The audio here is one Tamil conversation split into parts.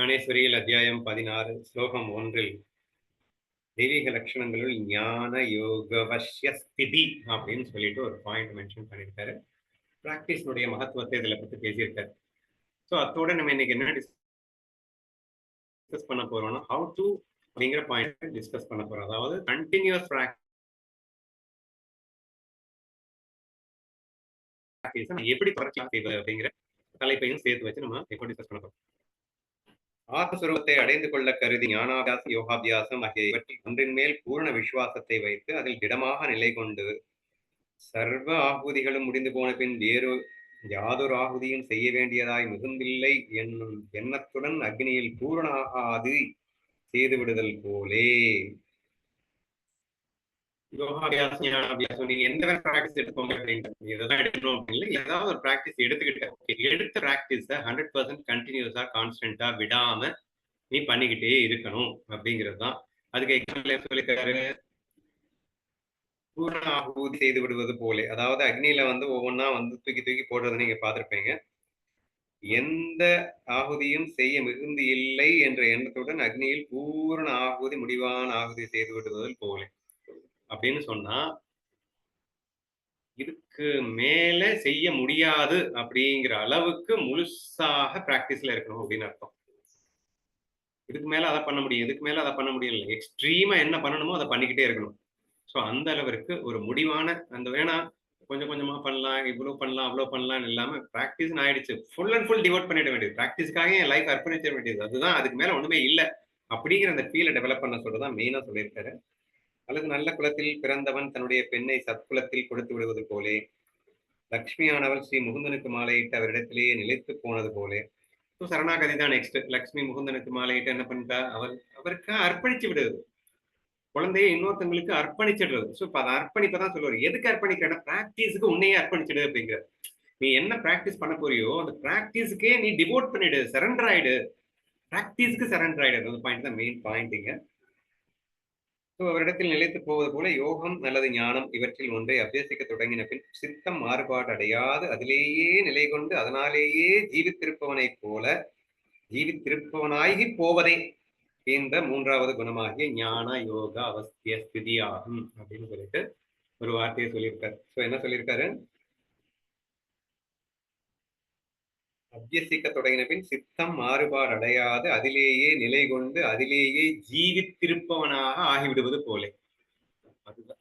ஞானேஸ்வரியில் அத்தியாயம் பதினாறு ஸ்லோகம் ஒன்றில் தெய்வீக லட்சணங்களுள் ஞான யோகவசிய ஸ்திதி அப்படின்னு சொல்லிட்டு ஒரு பாயிண்ட் மென்ஷன் பண்ணியிருக்காரு. பிராக்டிஸ்னுடைய மகத்துவத்தை இதில் பற்றி பேசியிருக்காரு. ஸோ அத்தோட நம்ம இன்னைக்கு என்ன டிஸ்கஸ் பண்ண போறோம்னா ஹவு டு அப்படிங்கிற பாயிண்ட் டிஸ்கஸ் பண்ண போறோம். அதாவது கண்டினியூஸ் பிராக்டிஸ் எப்படி தொடர்ச்சி செய்வது அப்படிங்கிற தலைப்பையும் சேர்த்து வச்சு நம்ம எப்படி டிஸ்கஸ் பண்ண போறோம். ஆத்மஸ்வரூபத்தை அடைந்து கொள்ள கருதி ஞானாபியாசம் யோகாபியாசம் ஆகிய இவற்றில் ஒன்றின் மேல் பூர்ண விசுவாசத்தை வைத்து அதில் திடமாக நிலை கொண்டு சர்வ ஆகுதிகளும் முடிந்து போன பின் வேறு யாதொரு ஆகுதியும் செய்ய வேண்டியதாய் மிகுந்தில்லை என்னும் எண்ணத்துடன் அக்னியில் பூரணாகாது செய்து விடுதல் போலே. யோகாபியாசம் ஞானாபியாசம் நீங்க எந்த ப்ராக்டிஸ் எடுப்போங்க அப்படின்றது. இதெல்லாம் எடுக்கணும் அப்படின்னு ஏதாவது ஒரு ப்ராக்டிஸ் எடுத்துக்கிட்டு ஓகே எடுத்த ப்ராக்டிஸை ஹண்ட்ரட் பர்சன்ட் கண்டினியூஸா கான்ஸ்டன்டா விடாம நீ பண்ணிக்கிட்டே இருக்கணும் அப்படிங்கிறது தான் அதுக்கு எக்ஸாம்பிள் சொல்லிக்காரு பூரண ஆகூதி செய்து விடுவது போலே. அதாவது அக்னியில வந்து ஒவ்வொன்றா வந்து தூக்கி தூக்கி போடுறது நீங்க பார்த்துருப்பீங்க. எந்த ஆகுதியும் செய்ய மிகுந்து இல்லை என்ற எண்ணத்துடன் அக்னியில் பூரண ஆகுதி முடிவான ஆகுதி செய்து விடுவதில் போலே. அப்படின்னு சொன்னா இதுக்கு மேல செய்ய முடியாது அப்படிங்கிற அளவுக்கு முழுசாக பிராக்டிஸ்ல இருக்கணும் அப்படின்னு அர்த்தம். இதுக்கு மேல அதை பண்ண முடியும் இதுக்கு மேல அதை பண்ண முடியல. எக்ஸ்ட்ரீமா என்ன பண்ணணுமோ அதை பண்ணிக்கிட்டே இருக்கணும். ஸோ அந்த அளவிற்கு ஒரு முடிவான அந்த வேணா கொஞ்சம் கொஞ்சமா பண்ணலாம் இவ்வளவு பண்ணலாம் அவ்வளவு பண்ணலாம் இல்லாம பிராக்டிஸ் ஆயிடுச்சு. ஃபுல் அண்ட் ஃபுல் டிவோட் பண்ணிட வேண்டியது. பிராக்டிஸ்க்காக என் லைஃப் அர்ப்பணிச்சிட வேண்டியது. அதுதான் அதுக்கு மேல ஒண்ணுமே இல்லை அப்படிங்கிற அந்த ஃபீலை டெவலப் பண்ண சொல்றதான் மெயினா சொல்லியிருக்காரு. அல்லது நல்ல குலத்தில் பிறந்தவன் தன்னுடைய பெண்ணை சத்குலத்தில் கொடுத்து விடுவது போலே. லக்ஷ்மியானவள் ஸ்ரீ முகுந்தனுக்கு மாலையிட்டு அவரிடத்திலேயே நிலைத்து போனது போலே. ஸோ சரணாகதி தான் நெக்ஸ்ட் லக்ஷ்மி முகுந்தனுக்கு மாலையிட்டு என்ன பண்ணிட்டா? அவர் அவருக்கு அர்ப்பணிச்சு விடுது. குழந்தைய இன்னொருத்தங்களுக்கு அர்ப்பணிச்சிடுறது. ஸோ இப்போ அதை அர்ப்பணிப்பதான் சொல்லுவார். எதுக்கு அர்ப்பணிக்கிறேன்னா ப்ராக்டிஸுக்கு உன்னையே அர்ப்பணிச்சிடு அப்படிங்கிறது நீ என்ன ப்ராக்டிஸ் பண்ண போறியோ அந்த ப்ராக்டிஸுக்கே நீ டிவோட் பண்ணிடு சரண்டர் ஆயிடு. ப்ராக்டிஸ்க்கு சரண்டர் ஆயிடு. அந்த பாயிண்ட் தான் மெயின் பாயிண்ட்டுங்க ஸோ அவரிடத்தில் நிலைத்து போவது போல யோகம் அல்லது ஞானம் இவற்றில் ஒன்றை அபியசிக்க தொடங்கின பின் சித்தம் மாறுபாடு அடையாது அதிலேயே நிலை கொண்டு அதனாலேயே ஜீவித்திருப்பவனைப் போல ஜீவித்திருப்பவனாகி போவதே இந்த மூன்றாவது குணமாகிய ஞான யோகா அவஸ்திய ஸ்திதி ஆகும் அப்படின்னு சொல்லிட்டு ஒரு வார்த்தையை சொல்லியிருக்காரு. ஸோ என்ன சொல்லியிருக்காரு? அபியசிக்க தொடங்கின பின் சித்தம் மாறுபாடு அடையாது. அதிலேயே நிலை கொண்டு அதிலேயே ஜீவித்திருப்பவனாக ஆகிவிடுவது போலே.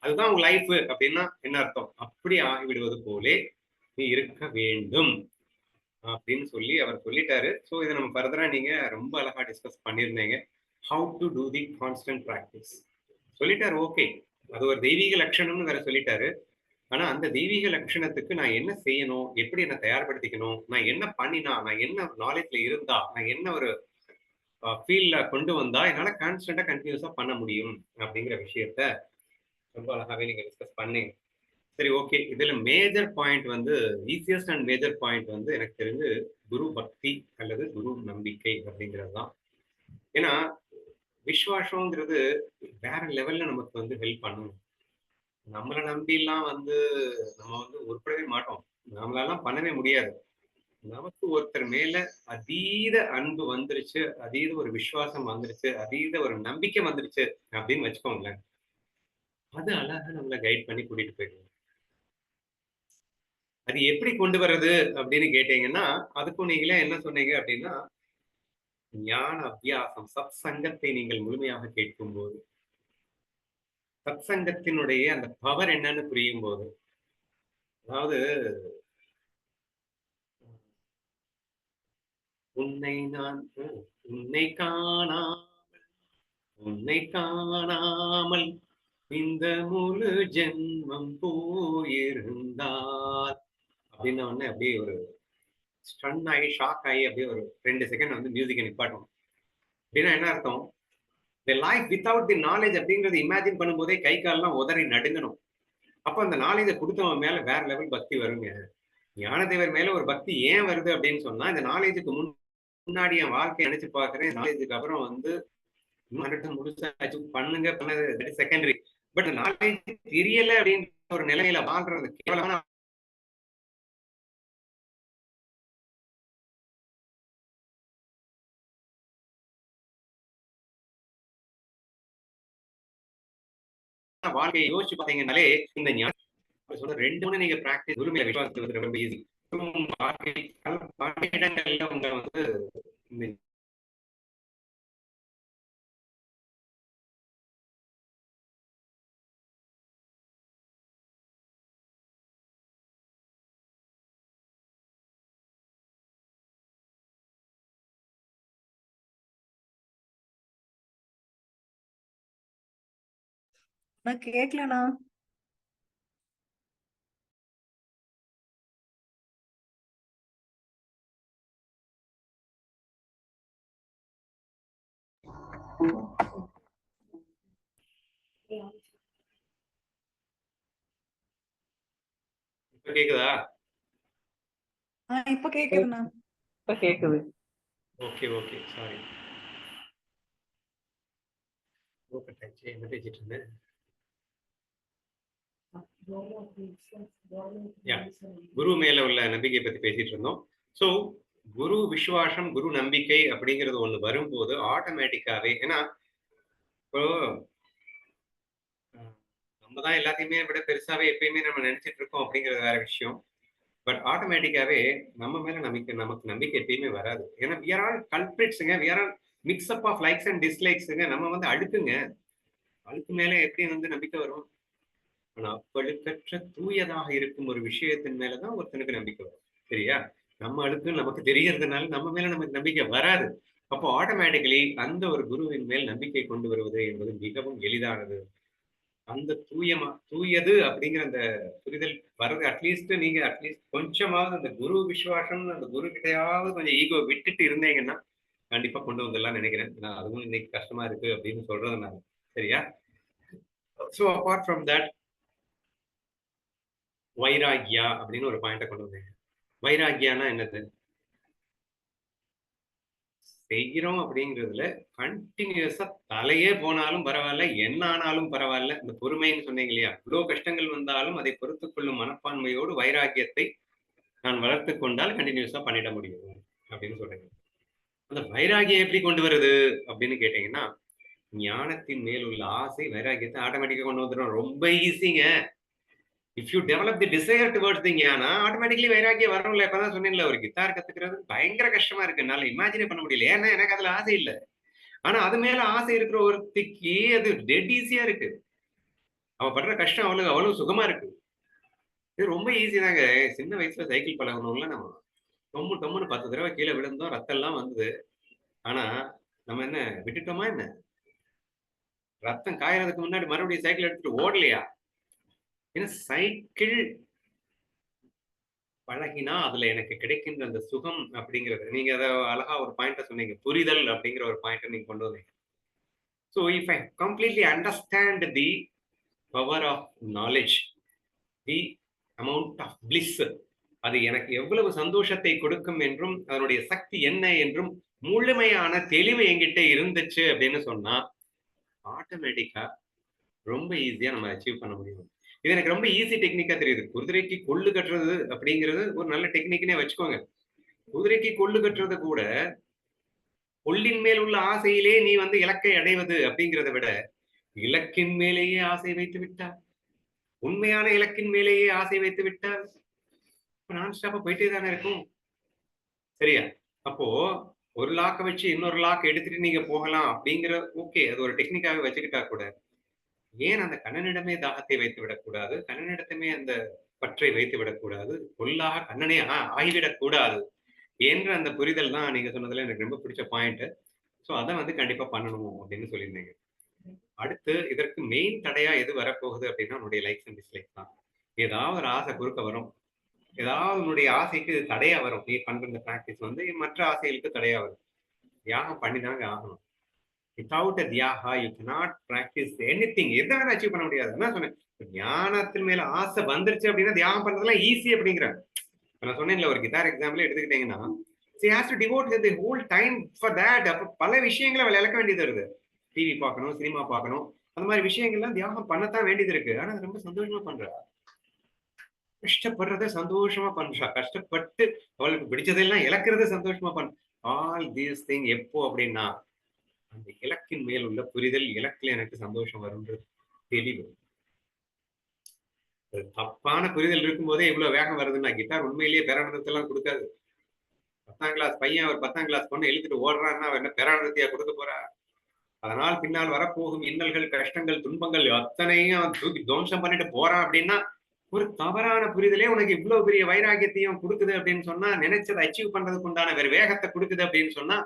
அதுதான் உங்க லைஃப் அப்படின்னா என்ன அர்த்தம்? அப்படி ஆகிவிடுவது போலே நீ இருக்க வேண்டும் அப்படின்னு சொல்லி அவர் சொல்லிட்டாரு. ஸோ இதை நம்ம ஃபர்தரா நீங்க ரொம்ப அழகா டிஸ்கஸ் பண்ணியிருந்தீங்க. How to do the constant practice சொல்லிட்டாரு ஓகே அது ஒரு தெய்வீக லட்சணம்னு வேற சொல்லிட்டாரு. ஆனா அந்த தெய்வீக லட்சணத்துக்கு நான் என்ன செய்யணும்? எப்படி என்ன தயார்படுத்திக்கணும்? நான் என்ன பண்ணினா? நான் என்ன நாலேஜ்ல இருந்தா? நான் என்ன ஒரு ஃபீல்ட்ல கொண்டு வந்தா என்னால கான்ஸ்டன்டா கண்டினியூஸா பண்ண முடியும்? அப்படிங்கிற விஷயத்த ரொம்ப அழகாவே நீங்க டிஸ்கஸ் பண்ணீங்க சரி ஓகே இதுல மேஜர் பாயிண்ட் வந்து ஈஸியஸ்ட் அண்ட் மேஜர் பாயிண்ட் வந்து எனக்கு தெரிஞ்சு குரு பக்தி அல்லது குரு நம்பிக்கை அப்படிங்கிறது தான். ஏன்னா விஸ்வாசம்ங்கிறது வேற லெவல்ல நமக்கு வந்து ஹெல்ப் பண்ணணும் நம்மளை நம்பிலாம் வந்து நம்ம வந்து உருப்படவே மாட்டோம். நம்மளாலாம் பண்ணவே முடியாது. நமக்கு ஒருத்தர் மேல அதீத அன்பு வந்துருச்சு அதீத ஒரு விசுவாசம் வந்துருச்சு அதீத ஒரு நம்பிக்கை வந்துருச்சு அப்படின்னு வச்சுக்கோங்களேன். அது அழகா நம்மளை கைட் பண்ணி கூட்டிட்டு போயிடுவோம் அது எப்படி கொண்டு வர்றது அப்படின்னு கேட்டீங்கன்னா அதுக்கும் நீங்களே என்ன சொன்னீங்க அப்படின்னா ஞான அபியாசம் சத் சங்கத்தை நீங்கள் முழுமையாக கேட்கும் போது சத் சங்கத்தினுடைய அந்த பவர் என்னன்னு புரியும் போது அதாவது உன்னை நான் உன்னை காணாமல் உன்னை காணாமல் இந்த முழு ஜென்மம் போயிருந்தால் அப்படின்ன உடனே அப்படியே ஒரு ஸ்டன் ஆகி ஷாக் ஆகி அப்படியே ஒரு ரெண்டு செகண்ட் வந்து மியூசிக்கை நிப்பாட்டணும். அப்படின்னா என்ன அர்த்தம்? இந்த லைஃப் வித்தவுட் தி நாலேஜ் அப்படிங்கறது இமேஜின் பண்ணும்போதே கை கால்லாம் உதறி நடுங்கணும். அப்போ அந்த நாலேஜை கொடுத்தவன் மேல வேற லெவல் பக்தி வருங்க. ஞானதேவர் மேல ஒரு பக்தி ஏன் வருது அப்படின்னு சொன்னா இந்த நாலேஜுக்கு முன் முன்னாடி என் வாழ்க்கையை நினைச்சு பாக்குறேன் நாலேஜுக்கு அப்புறம் வந்து முடிச்சாச்சு பண்ணுங்க பண்ணது செகண்டரி பட் நாலேஜ் தெரியல அப்படின்ற ஒரு நிலையில வாழ்றது கேவலமான வாழ்க்கையை யோசிச்சு பாத்தீங்கன்னாலே இந்த ஞானம் ரெண்டு மணி நீங்க பிராக்டிஸ் உரிமையில விசுவாசத்துக்கு ரொம்ப ஈஸி வாழ்க்கை பல இடங்கள்ல உங்க வந்து நான் கேக்கலண்ணா. இப்ப கேக்குதா? இப்ப கேக்குதுண்ணா. இப்ப கேக்குது. ஓகே ஓகே சாரி பேசிட்டு இருந்தேன். குரு மேல உள்ள நம்பிக்கை பத்தி பேசிட்டு இருந்தோம். சோ குரு விசுவாசம் குரு நம்பிக்கை அப்படிங்கிறது ஒண்ணு வரும்போது ஆட்டோமேட்டிக்காவே ஏன்னா இப்போ நம்ம தான் எல்லாத்தையுமே விட பெருசாவே எப்பயுமே நம்ம நினைச்சிட்டு இருக்கோம் அப்படிங்கிறது வேற விஷயம். பட் ஆட்டோமேட்டிக்காவே நம்ம மேல நம்பிக்கை நமக்கு நம்பிக்கை எப்பயுமே வராது. ஏன்னா we are all கல்பிரிட்ஸுங்க we are all mix up of likes and டிஸ்லைக்ஸுங்க நம்ம வந்து அழுக்குங்க. அழுக்கு மேல எப்படி வந்து நம்பிக்கை வரும்? ஆனா அப்பழுக்கற்ற தூயதாக இருக்கும் ஒரு விஷயத்தின் மேலதான் ஒருத்தனுக்கு நம்பிக்கை வரும். சரியா? நம்ம அழுக்கு நமக்கு தெரியறதுனால நம்ம மேல நமக்கு நம்பிக்கை வராது. அப்போ ஆட்டோமேட்டிக்கலி அந்த ஒரு குருவின் மேல் நம்பிக்கை கொண்டு வருவது என்பது மிகவும் எளிதானது. அந்த தூயமா தூயது அப்படிங்கிற அந்த புரிதல் வர்றது அட்லீஸ்ட் நீங்க அட்லீஸ்ட் கொஞ்சமாவது அந்த குரு விசுவாசம் அந்த குரு கிட்டையாவது கொஞ்சம் ஈகோ விட்டுட்டு இருந்தீங்கன்னா கண்டிப்பா கொண்டு வந்துடலாம் நினைக்கிறேன். நான் அதுவும் இன்னைக்கு கஷ்டமா இருக்கு அப்படின்னு சொல்றதுனால. சரியா? ஸோ அப்பார்ட் ஃப்ரம் தட் வைராகியா அப்படின்னு ஒரு பாயிண்ட கொண்டு வந்தேன் வைராகியானா என்னது? செய்கிறோம் அப்படிங்கிறதுல கண்டினியூஸா தலையே போனாலும் பரவாயில்ல என்ன ஆனாலும் பரவாயில்ல. இந்த பொறுமைன்னு சொன்னீங்க இல்லையா? இவ்வளவு கஷ்டங்கள் வந்தாலும் அதை பொறுத்து கொள்ளும் மனப்பான்மையோடு வைராகியத்தை நான் வளர்த்து கொண்டால் கண்டினியூஸா பண்ணிட முடியும் அப்படின்னு சொல்றீங்க. அந்த வைராகியம் எப்படி கொண்டு வருது அப்படின்னு கேட்டீங்கன்னா ஞானத்தின் மேல் உள்ள ஆசை வைராகியத்தை ஆட்டோமேட்டிக்கா கொண்டு வந்துடும் ரொம்ப ஈஸிங்க if you develop the desire towards the jnana automatically வைராகியம் வரணும்ல இப்பதான் சொன்னேன்ல ஒரு கித்தார் கத்துக்கிறது பயங்கர கஷ்டமா இருக்கு. என்னால இமேஜினே பண்ண முடியல. ஏன்னா எனக்கு அதுல ஆசை இல்லை. ஆனா அது மேல ஆசை இருக்கிற ஒருத்திக்கு அது டெட் ஈஸியா இருக்கு. அவ படுற கஷ்டம் அவளுக்கு அவ்வளவு சுகமா இருக்கு. இது ரொம்ப ஈஸி தாங்க. சின்ன வயசுல சைக்கிள் பழகணும்ல நம்ம டொம்மு டொம்முன்னு பத்து தடவை கீழே விழுந்தோம் ரத்தம் எல்லாம் வந்தது. ஆனா நம்ம என்ன விட்டுட்டோமா என்ன? ரத்தம் காயறதுக்கு முன்னாடி மறுபடியும் சைக்கிள் எடுத்துட்டு ஓடலையா? ஏன்னா சைக்கிள் பழகினா அதுல எனக்கு கிடைக்கின்ற அந்த சுகம் அப்படிங்கிறது. நீங்க அதை அழகா ஒரு பாயிண்ட சொன்னீங்க. புரிதல் அப்படிங்கிற ஒரு பாயிண்ட நீங்க கொண்டு வந்தீங்க. So if I completely understand the power of knowledge the amount of bliss அது எனக்கு எவ்வளவு சந்தோஷத்தை கொடுக்கும் என்றும் அதனுடைய சக்தி என்ன என்றும் முழுமையான தெளிவு என்கிட்ட இருந்துச்சு அப்படின்னு சொன்னா ஆட்டோமேட்டிக்கா ரொம்ப ஈஸியா நம்ம அச்சீவ் பண்ண முடியும். இது எனக்கு ரொம்ப ஈஸி டெக்னிக்கா தெரியுது. குதிரைக்கு கொள்ளு கட்டுறது அப்படிங்கிறது ஒரு நல்ல டெக்னிக்னே வச்சுக்கோங்க. குதிரைக்கு கொள்ளு கட்டுறது கூட கொள்ளின் மேல் உள்ள ஆசையிலே நீ வந்து இலக்கை அடைவது அப்படிங்கிறத விட இலக்கின் மேலேயே ஆசை வைத்து விட்டார் உண்மையான இலக்கின் மேலேயே ஆசை வைத்து விட்டார் நான் ஸ்டாப்பா போயிட்டே தானே இருக்கும். சரியா? அப்போ ஒரு லாக்கை வச்சு இன்னொரு லாக் எடுத்துட்டு நீங்க போகலாம் அப்படிங்கிற ஓகே அது ஒரு டெக்னிக்காவே வச்சுக்கிட்டா கூட ஏன் அந்த கண்ணனிடமே தாகத்தை வைத்து விடக்கூடாது? கண்ணனிடத்தமே அந்த பற்றை வைத்து விடக்கூடாது? பொல்லாக கண்ணனே ஆ- ஆகிவிடக் கூடாது என்ற அந்த புரிதல் தான் நீங்க சொன்னதுல எனக்கு ரொம்ப பிடிச்ச பாயிண்ட் ஸோ அதை வந்து கண்டிப்பா பண்ணணும் அப்படின்னு சொல்லியிருந்தீங்க. அடுத்து இதற்கு மெயின் தடையா எது வரப்போகுது அப்படின்னா உன்னுடைய லைக்ஸ் அண்ட் டிஸ்லைக்ஸ் தான். ஏதாவது ஒரு ஆசை குறுக்க வரும். ஏதாவது உன்னுடைய ஆசைக்கு தடையா வரும். நீ பண்ற இந்த ப்ராக்டிஸ் வந்து மற்ற ஆசைகளுக்கு தடையா வரும். தியாகம் பண்ணிதாங்க ஆகணும். Without a tyaga you practice any thing எதை வேணா அச்சீவ் பண்ண முடியாது. என்ன சொன்னேன். ஞானத்தின் மேல ஆசை வந்துருச்சு அப்படின்னா தியாகம் பண்றதுலாம் ஈஸி அப்படிங்கிறேன். நான் நான் சொன்னேன்ல ஒரு கிட்டார் எக்ஸாம்பிள் எடுத்துக்கிட்டீங்கன்னா she has to devote the whole time for that. அப்போ பல விஷயங்களை அவள் இழக்க வேண்டியது வருது. டிவி பார்க்கணும் சினிமா பார்க்கணும். அந்த மாதிரி விஷயங்கள்லாம் தியாகம் பண்ணத்தான் வேண்டியது இருக்கு. ஆனா அது ரொம்ப சந்தோஷமா பண்றா. கஷ்டப்படுறத சந்தோஷமா பண்றா. கஷ்டப்பட்டு அவளுக்கு பிடிச்சதெல்லாம் இழக்கிறத சந்தோஷமா பண் ஆல் தீஸ் திங் எப்போ அப்படின்னா அந்த இலக்கின் மேல் உள்ள புரிதல் இலக்குல எனக்கு சந்தோஷம் வரும்ன்றது தெளிவு தப்பான புரிதல் இருக்கும்போதே இவ்வளவு வேகம் வருதுன்னா கிட்டார் உண்மையிலேயே பேரானந்தத்தெல்லாம் கொடுக்காது. பத்தாம் கிளாஸ் பையன் அவர் பத்தாம் கிளாஸ் பொண்ணு இழுத்துட்டு ஓடுறான்னா அவர் என்ன பேரானந்தத்தையா கொடுக்க போறா? அதனால் பின்னால் வரப்போகும் இன்னல்கள் கஷ்டங்கள் துன்பங்கள் அத்தனையும் அவன் தூக்கி துவம்சம் பண்ணிட்டு போறான் அப்படின்னா ஒரு தவறான புரிதலே உனக்கு இவ்வளவு பெரிய வைராகியத்தையும் கொடுக்குது அப்படின்னு சொன்னா நினைச்சதை அச்சீவ் பண்றதுக்கு உண்டான வேற வேகத்தை கொடுக்குது அப்படின்னு சொன்னா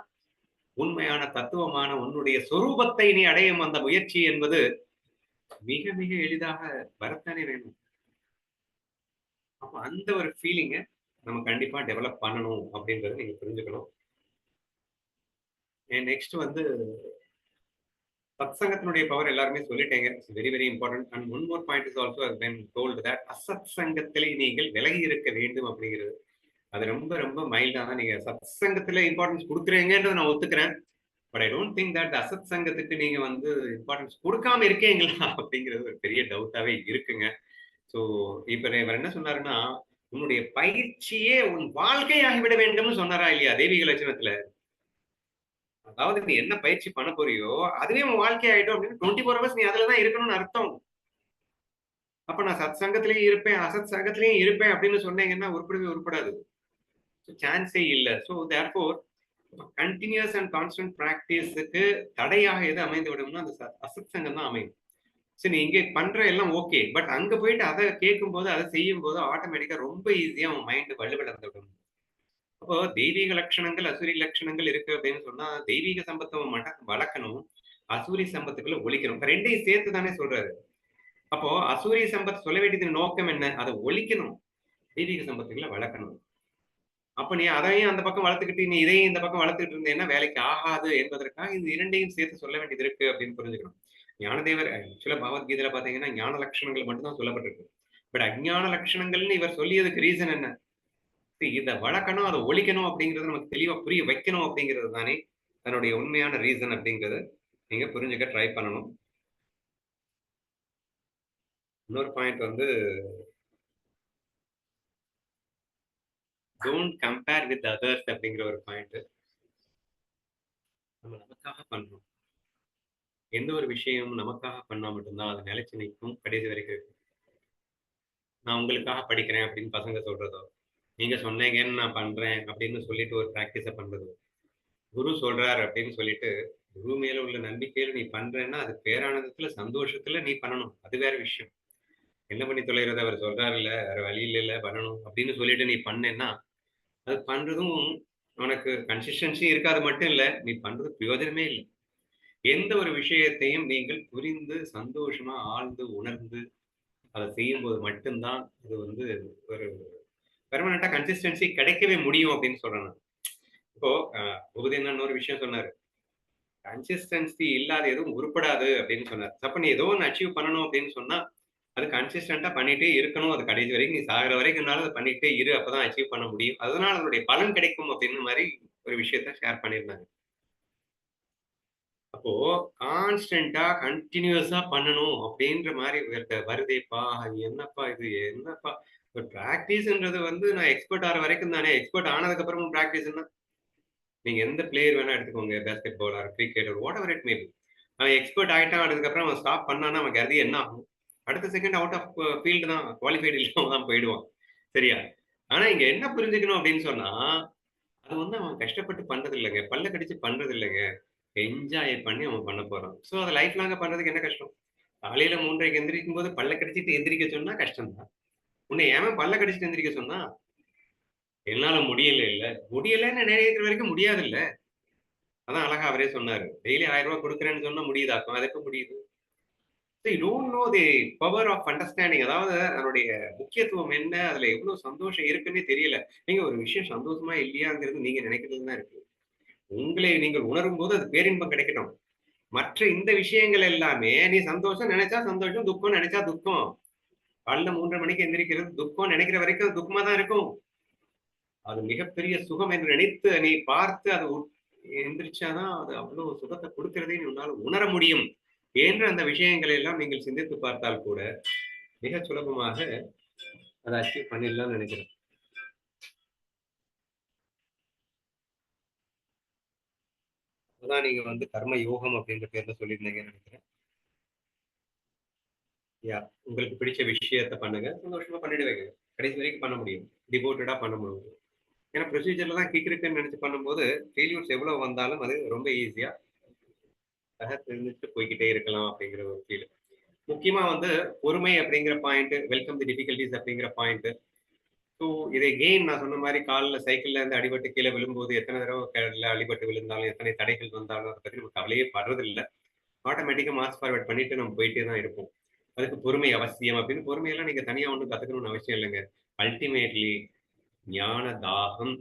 உண்மையான தத்துவமான உன்னுடைய சொரூபத்தை நீ அடையும் அந்த முயற்சி என்பது மிக மிக எளிதாக வரத்தானே வேணும். அப்ப அந்த ஒரு ஃபீலிங்கை நம்ம கண்டிப்பா டெவலப் பண்ணணும் அப்படின்றத நீங்க புரிஞ்சுக்கணும். நெக்ஸ்ட் வந்து சத்சங்கத்தினுடைய பவர் எல்லாருமே சொல்லிட்டேங்க. It's very very important and one more point is also been told that அசத் சங்கத்திலே நீங்கள் விலகி இருக்க வேண்டும் அப்படிங்கிறது. அது ரொம்ப ரொம்ப மைல்டாக நீங்க சத் சங்கத்துல இம்பார்ட்டன்ஸ் கொடுக்குறீங்கன்றதை நான் ஒத்துக்கிறேன். But I don't think that அசத் சங்கத்துக்கு நீங்க வந்து இம்பார்ட்டன்ஸ் கொடுக்காம இருக்கீங்களா அப்படிங்கிறது ஒரு பெரிய டவுட்டாவே இருக்குங்க. ஸோ இப்ப இவர் என்ன சொன்னாருன்னா உன்னுடைய பயிற்சியே உன் வாழ்க்கையாகிவிட வேண்டும்னு சொன்னாரா இல்லையா தெய்வீக லட்சணத்துல? அதாவது நீ என்ன பயிற்சி பண்ண போறியோ அதுவே உன் வாழ்க்கை ஆயிடும் அப்படின்னு டுவெண்ட்டி ஃபோர் ஹவர்ஸ் நீ அதுலதான் இருக்கணும்னு அர்த்தம். அப்ப நான் சத் சங்கத்திலயும் இருப்பேன் அசத் சங்கத்திலயும் இருப்பேன் அப்படின்னு சொன்னீங்கன்னா உருப்படவே உருப்படாது. சான்ஸே இல்லை. So therefore continuous and constant ப்ராக்டிஸுக்கு தடையாக எது அமைந்து விடும்னா அந்த அசத் சங்கம் தான் அமையும். சரி நீ இங்கே பண்ற எல்லாம் ஓகே பட் அங்க போயிட்டு அதை கேட்கும் போது அதை செய்யும் போது ஆட்டோமேட்டிக்கா ரொம்ப ஈஸியா அவன் மைண்ட் வலுவிழந்து விடும். அப்போ தெய்வீக லட்சணங்கள் அசூரி லட்சணங்கள் இருக்கு அப்படின்னு சொன்னா தெய்வீக சம்பத்தை மட்டும் வளர்க்கணும். அசூரி சம்பத்துக்குள்ள ஒழிக்கணும். ரெண்டையும் சேர்த்து தானே சொல்றாரு. அப்போ அசூரி சம்பத் சொல்ல வேண்டியது நோக்கம் என்ன? அதை ஒழிக்கணும். தெய்வீக சம்பத்துக்குள்ள வளர்க்கணும். அப்ப நீ அதையும் அந்த பக்கம் வளர்த்துக்கிட்டு நீ இதையும் இந்த பக்கம் வளர்த்துக்கிட்டு இருந்தேன்னா வேலைக்கு ஆகாது என்பதற்காக இந்த இரண்டையும் சேர்த்து சொல்ல வேண்டியது இருக்கு அப்படின்னு புரிஞ்சுக்கணும். ஞானதேவர் ஆக்சுவலா பகவத்கீதையில பாத்தீங்கன்னா ஞான லட்சணங்கள் மட்டும்தான் சொல்லப்பட்டிருக்கு. பட் அஜ்ஞான லட்சணங்கள்னு இவர் சொல்லியதுக்கு ரீசன் என்ன? இதை வளர்க்கணும் அதை ஒழிக்கணும் அப்படிங்கறத நமக்கு தெளிவா புரிய வைக்கணும் அப்படிங்கிறது தானே தன்னுடைய உண்மையான ரீசன் அப்படிங்கறத நீங்க புரிஞ்சுக்க ட்ரை பண்ணணும். இன்னொரு பாயிண்ட் வந்து டோன்ட் கம்பேர் வித் அதர்ஸ் அப்படிங்கிற ஒரு பாயிண்ட் நம்ம நமக்காக பண்றோம். எந்த ஒரு விஷயமும் நமக்காக பண்ணா மட்டும்தான் அது நிலைச்சு நிற்கும் கடைசி வரைக்கும் நான் உங்களுக்காக படிக்கிறேன் அப்படின்னு பசங்க சொல்றதோ நீங்க சொன்னீங்கன்னு நான் பண்றேன் அப்படின்னு சொல்லிட்டு ஒரு ப்ராக்டிஸை பண்றதோ குரு சொல்றாரு அப்படின்னு சொல்லிட்டு குரு மேல உள்ள நம்பிக்கையில நீ பண்றேன்னா அது பேரானந்தத்துல சந்தோஷத்துல நீ பண்ணணும். அது வேற விஷயம். என்ன பண்ணி தொலைகிறத? அவர் சொல்றாரு இல்ல வேற வழி இல்ல பண்ணணும் அப்படின்னு சொல்லிட்டு நீ பண்ணேன்னா அது பண்றதும் உனக்கு கன்சிஸ்டன்சி இருக்காது மட்டும் இல்ல நீ பண்றது பிரயோஜனமே இல்லை. எந்த ஒரு விஷயத்தையும் நீங்கள் புரிந்து சந்தோஷமா ஆழ்ந்து உணர்ந்து அதை செய்யும்போது மட்டும்தான் இது வந்து ஒரு பெர்மனண்டா கன்சிஸ்டன்சி கிடைக்கவே முடியும் அப்படின்னு சொல்றேன் இப்போ உபதேங்கன்னு ஒரு விஷயம் சொன்னாரு. கன்சிஸ்டன்சி இல்லாத எதுவும் உருப்படாது அப்படின்னு சொன்னார். அப்ப நீ ஏதோ ஒன்று அச்சீவ் பண்ணணும் அப்படின்னு சொன்னா அது கன்சிஸ்டண்டா பண்ணிட்டே இருக்கணும். அது கடைசி வரைக்கும் நீ சாகிற வரைக்கும்னாலும் அதை பண்ணிட்டே இரு. அப்பதான் அச்சீவ் பண்ண முடியும். அதனால அதனுடைய பலன் கிடைக்கும் அப்படின்னு மாதிரி ஒரு விஷயத்த ஷேர் பண்ணியிருந்தாங்க. அப்போ கான்ஸ்டன்டா கண்டினியூஸா பண்ணணும் அப்படின்ற மாதிரி வருதேப்பா அது என்னப்பா இது என்னப்பா? இப்போ ப்ராக்டிஸ்ன்றது வந்து நான் எக்ஸ்பர்ட் ஆகிற வரைக்கும் தானே. எக்ஸ்பர்ட் ஆனதுக்கு அப்புறமும் ப்ராக்டிஸ்னா நீங்க எந்த பிளேயர் வேணா எடுத்துக்கோங்க. Basketballer cricket whatever it maybe அவன் எக்ஸ்பர்ட் ஆகிட்டான் அதுக்கப்புறம் அவன் ஸ்டாப் பண்ணானா அவன் கருதி என்ன ஆகும்? அடுத்த செகண்ட் அவுட் ஆஃப் ஃபீல்டு தான் குவாலிஃபைடு இல்லாம தான் போயிடுவான். சரியா? ஆனா இங்க என்ன புரிஞ்சுக்கணும் அப்படின்னு சொன்னா அது வந்து அவன் கஷ்டப்பட்டு பண்றது இல்லைங்க. பல்ல கடிச்சு பண்றது இல்லைங்க. என்ஜாய் பண்ணி அவன் பண்ண போறான். ஸோ அதை லைஃப் லாங்க பண்றதுக்கு என்ன கஷ்டம்? காலையில மூன்றைக்கு எந்திரிக்கும் போது பல்ல கடிச்சிட்டு எந்திரிக்க சொன்னா கஷ்டம் தான். உன்னை ஏன் பல்ல கடிச்சிட்டு எந்திரிக்க சொன்னா? என்னால முடியல இல்ல. முடியலன்னு நினைக்கிற வரைக்கும் முடியாது இல்ல அதான் அழகா அவரே சொன்னாரு. டெய்லி ஆயிரம் ரூபாய் கொடுக்குறேன்னு சொன்னா முடியுதாக்கும் அதுக்கு முடியுது. Don't know the power of understanding அதாவது அதனுடைய முக்கியத்துவம் என்ன? அதுல எவ்வளவு சந்தோஷம் இருக்குன்னே தெரியல. நீங்க ஒரு விஷயம் சந்தோஷமா இல்லையாங்கிறது நீங்க நினைக்கிறது தான் இருக்கு. உங்களை நீங்கள் உணரும் போது அது பேரின்பம் கிடைக்கட்டும். மற்ற இந்த விஷயங்கள் எல்லாமே நீ சந்தோஷம் நினைச்சா சந்தோஷம் துக்கம் நினைச்சா துக்கம். காலைல மூன்றரை மணிக்கு எந்திரிக்கிறது துக்கம் நினைக்கிற வரைக்கும் அது துக்கமா தான் இருக்கும். அது மிகப்பெரிய சுகம் என்று நினைத்து நீ பார்த்து அது எந்திரிச்சாதான் அது அவ்வளவு சுகத்தை கொடுக்குறதே நீ உன்னால உணர முடியும். என்ற அந்த விஷயங்களை எல்லாம் நீங்கள் சிந்தித்து பார்த்தால் கூட மிக சுலபமாக அதை அச்சீவ் பண்ணிடலாம்னு நினைக்கிறேன். அதான் நீங்க வந்து கர்ம யோகம் அப்படின்ற பேர்ல சொல்லியிருந்தீங்கன்னு நினைக்கிறேன். யா உங்களுக்கு பிடிச்ச விஷயத்த பண்ணுங்க. சந்தோஷமா பண்ணிடுவீங்க கடைசி வரைக்கும் பண்ண முடியும். டிவோட்டடா பண்ண முடியும். ஏன்னா ப்ரொசீஜர்ல தான் கிக்கிருக்குன்னு நினைச்சு பண்ணும்போது ஃபெயில்யூர்ஸ் எவ்வளவு வந்தாலும் அது ரொம்ப ஈஸியா தெரிஞ்சுட்டு போய்கிட்டே இருக்கலாம் அப்படிங்கிற ஒரு ஃபீல் முக்கியமா வந்து பொறுமை அப்படிங்கிற பாயிண்ட் வெல்கம் தி டிஃபிகல்டிஸ் அப்படிங்கிற பாயிண்ட் ஸோ இதை கெயின் நான் சொன்ன மாதிரி காலில் சைக்கிள்ல இருந்து அடிபட்டு கீழே விழும்போது எத்தனை தடவை கீழே அடிபட்டு விழுந்தாலும் எத்தனை தடைகள் வந்தாலும் அதை பற்றி நம்ம கவலையே படுறது இல்லை ஆட்டோமேட்டிக்காக மார்க்ஸ் ஃபார்வர்ட் பண்ணிட்டு நம்ம போயிட்டே தான் இருப்போம். அதுக்கு பொறுமை அவசியம் அப்படின்னு பொறுமையெல்லாம் நீங்க தனியா ஒன்றும் கத்துக்கணும்னு அவசியம் இல்லைங்க. அல்டிமேட்லி ஞான தாகம்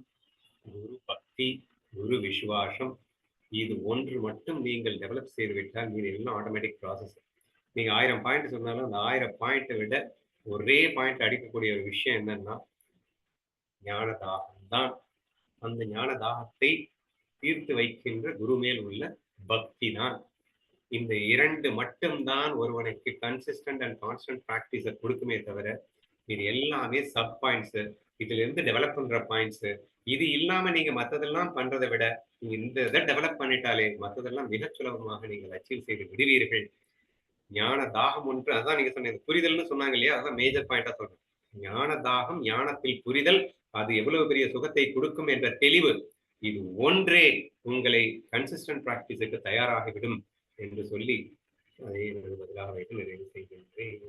குரு பக்தி குரு விசுவாசம் இது ஒன்று மட்டும் நீங்கள் டெவலப் செய்து விட்டால் மீது எல்லாம் ஆட்டோமேட்டிக் ப்ராசஸ் நீங்கள் ஆயிரம் பாயிண்ட் சொன்னாலும் அந்த ஆயிரம் பாயிண்ட்டை விட ஒரே பாயிண்ட் அடிக்கக்கூடிய ஒரு விஷயம் என்னன்னா ஞான தாகம் தான் அந்த ஞான தாகத்தை தீர்த்து வைக்கின்ற குரு மேல் உள்ள பக்தி தான் இந்த இரண்டு மட்டும்தான் ஒருவனுக்கு கன்சிஸ்டன்ட் அண்ட் கான்ஸ்டன்ட் ப்ராக்டிஸை கொடுக்குமே தவிர இது எல்லாமே சப் பாயிண்ட்ஸ் இதுல இருந்து டெவலப் பண்ற பாயிண்ட்ஸ் இது இல்லாம நீங்க மத்ததெல்லாம் பண்றதை விட நீங்க இந்த இதை டெவலப் பண்ணிட்டாலே மத்ததெல்லாம் மிக சுலபமாக நீங்கள் அச்சீவ் செய்து விடுவீர்கள். ஞான தாகம் ஒன்று அதான் நீங்க சொன்னீங்க புரிதல்னு சொன்னாங்க இல்லையா? அதான் மேஜர் பாயிண்டா சொல்றேன். ஞான தாகம் ஞானத்தில் புரிதல் அது எவ்வளவு பெரிய சுகத்தை கொடுக்கும் என்ற தெளிவு இது ஒன்றே உங்களை கன்சிஸ்டன்ட் பிராக்டிஸுக்கு தயாராகிவிடும் என்று சொல்லி அதை பதிலாக வைத்து நிறைவு செய்கின்றேன்.